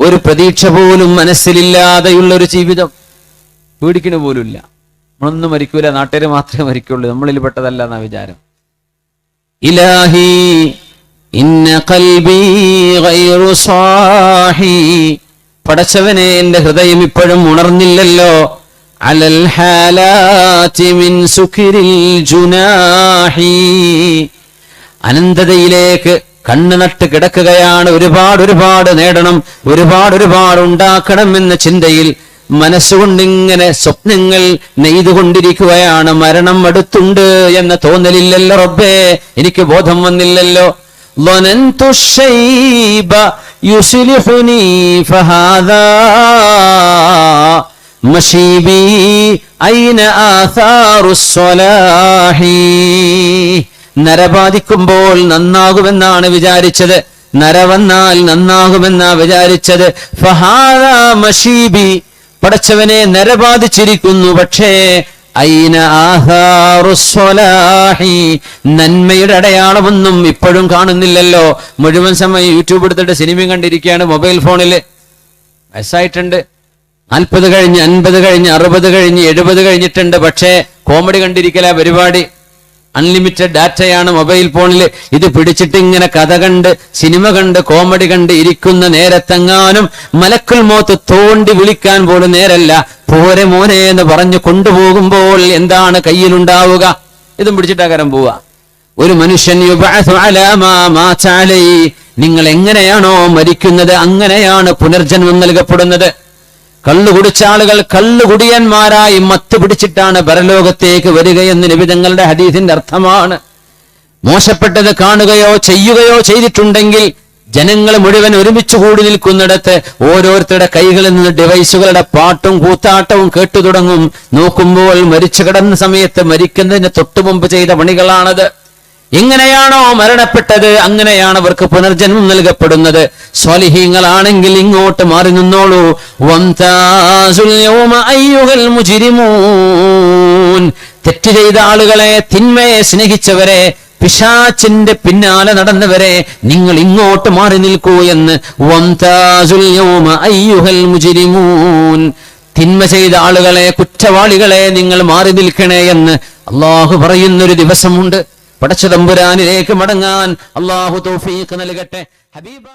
ഒരു പ്രതീക്ഷ പോലും മനസ്സിലില്ലാതെയുള്ള ഒരു ജീവിതം. പേടിക്കണ പോലുമില്ല. നമ്മളൊന്നും മരിക്കൂല. നാട്ടുകാർ മാത്രമേ മരിക്കുള്ളൂ. നമ്മളിൽ പെട്ടതല്ല എന്നാ വിചാരം. ഇലാഹി ഇന്ന കൽബി സാഹി. പടച്ചവനെ എന്റെ ഹൃദയം ഇപ്പോഴും ഉണർന്നില്ലല്ലോ. അലൽ മിൻ സുഖിരിൽ ജുനാഹി. അനന്തതയിലേക്ക് കണ്ണു നട്ട് കിടക്കുകയാണ്. ഒരുപാട് ഒരുപാട് നേടണം. ഒരുപാട് ഒരുപാട് ഉണ്ടാക്കണം എന്ന ചിന്തയിൽ മനസ്സുകൊണ്ടിങ്ങനെ സ്വപ്നങ്ങൾ നെയ്തുകൊണ്ടിരിക്കുകയാണ്. മരണം അടുത്തുണ്ട് എന്ന തോന്നലില്ലല്ലോ റബ്ബേ. എനിക്ക് ബോധം വന്നില്ലല്ലോ. മഷീബി ഐന നരബാധിക്കുമ്പോൾ നന്നാകുമെന്നാണ് വിചാരിച്ചത്. നരവന്നാൽ നന്നാകുമെന്നാ വിചാരിച്ചത്. ഫഹാദ മഷീബി പടച്ചവനെ നരബാധിച്ചിരിക്കുന്നു. പക്ഷേ നന്മയുടെ അടയാളമൊന്നും ഇപ്പോഴും കാണുന്നില്ലല്ലോ. മുഴുവൻ സമയം യൂട്യൂബ് എടുത്തിട്ട് സിനിമയും കണ്ടിരിക്കുകയാണ് മൊബൈൽ ഫോണിൽ വയസ്സായിട്ടുണ്ട്. നാൽപ്പത് കഴിഞ്ഞ് അൻപത് കഴിഞ്ഞ് അറുപത് കഴിഞ്ഞ് എഴുപത് കഴിഞ്ഞിട്ടുണ്ട്. പക്ഷേ കോമഡി കണ്ടിരിക്കലാ പരിപാടി. അൺലിമിറ്റഡ് ഡാറ്റയാണ് മൊബൈൽ ഫോണിൽ ഇത് പിടിച്ചിട്ട് ഇങ്ങനെ കഥ കണ്ട് സിനിമ കണ്ട് കോമഡി കണ്ട് ഇരിക്കുന്ന നേരത്തെങ്ങാനും മലക്കുൽ മോത്ത് തോണ്ടി വിളിക്കാൻ പോലും നേരല്ല. പോരെ മോനെ എന്ന് പറഞ്ഞു കൊണ്ടുപോകുമ്പോൾ എന്താണ് കയ്യിലുണ്ടാവുക? ഇതും പിടിച്ചിട്ടാകരം പോവുക. ഒരു മനുഷ്യൻ. നിങ്ങൾ എങ്ങനെയാണോ മരിക്കുന്നത് അങ്ങനെയാണ് പുനർജന്മം നൽകപ്പെടുന്നത്. കള്ളു കുടിച്ച ആളുകൾ കള്ളുകുടിയന്മാരായി മത്ത് പിടിച്ചിട്ടാണ് പരലോകത്തേക്ക് വരികയെന്ന് നിബിതങ്ങളുടെ ഹദീസിന്റെ അർത്ഥമാണ്. മോശപ്പെട്ടത് കാണുകയോ ചെയ്യുകയോ ചെയ്തിട്ടുണ്ടെങ്കിൽ ജനങ്ങൾ മുഴുവൻ ഒരുമിച്ച് കൂടി നിൽക്കുന്നിടത്ത് ഓരോരുത്തരുടെ കൈകളിൽ നിന്ന് ഡിവൈസുകളുടെ പാട്ടും കൂത്താട്ടവും കേട്ടു തുടങ്ങും നോക്കുമ്പോൾ മരിച്ചു കിടന്ന സമയത്ത് മരിക്കുന്നതിന് തൊട്ടുമുമ്പ് ചെയ്ത പണികളാണത്. എങ്ങനെയാണോ മരണപ്പെട്ടത് അങ്ങനെയാണ് അവർക്ക് പുനർജന്മം നൽകപ്പെടുന്നത്. സ്വാലിഹീങ്ങളാണെങ്കിൽ ഇങ്ങോട്ട് മാറി നിന്നോളൂ. തെറ്റ് ചെയ്ത ആളുകളെ തിന്മയെ സ്നേഹിച്ചവരെ പിശാച്ചിന്റെ പിന്നാലെ നടന്നവരെ നിങ്ങൾ ഇങ്ങോട്ട് മാറി നിൽക്കൂ എന്ന് തിന്മ ചെയ്ത ആളുകളെ കുറ്റവാളികളെ നിങ്ങൾ മാറി നിൽക്കണേ എന്ന് അള്ളാഹു പറയുന്നൊരു ദിവസമുണ്ട്. പടച്ച തമ്പുരാനിലേക്ക് മടങ്ങാൻ അള്ളാഹു തൗഫീഖ് നൽകട്ടെ. ഹബീബ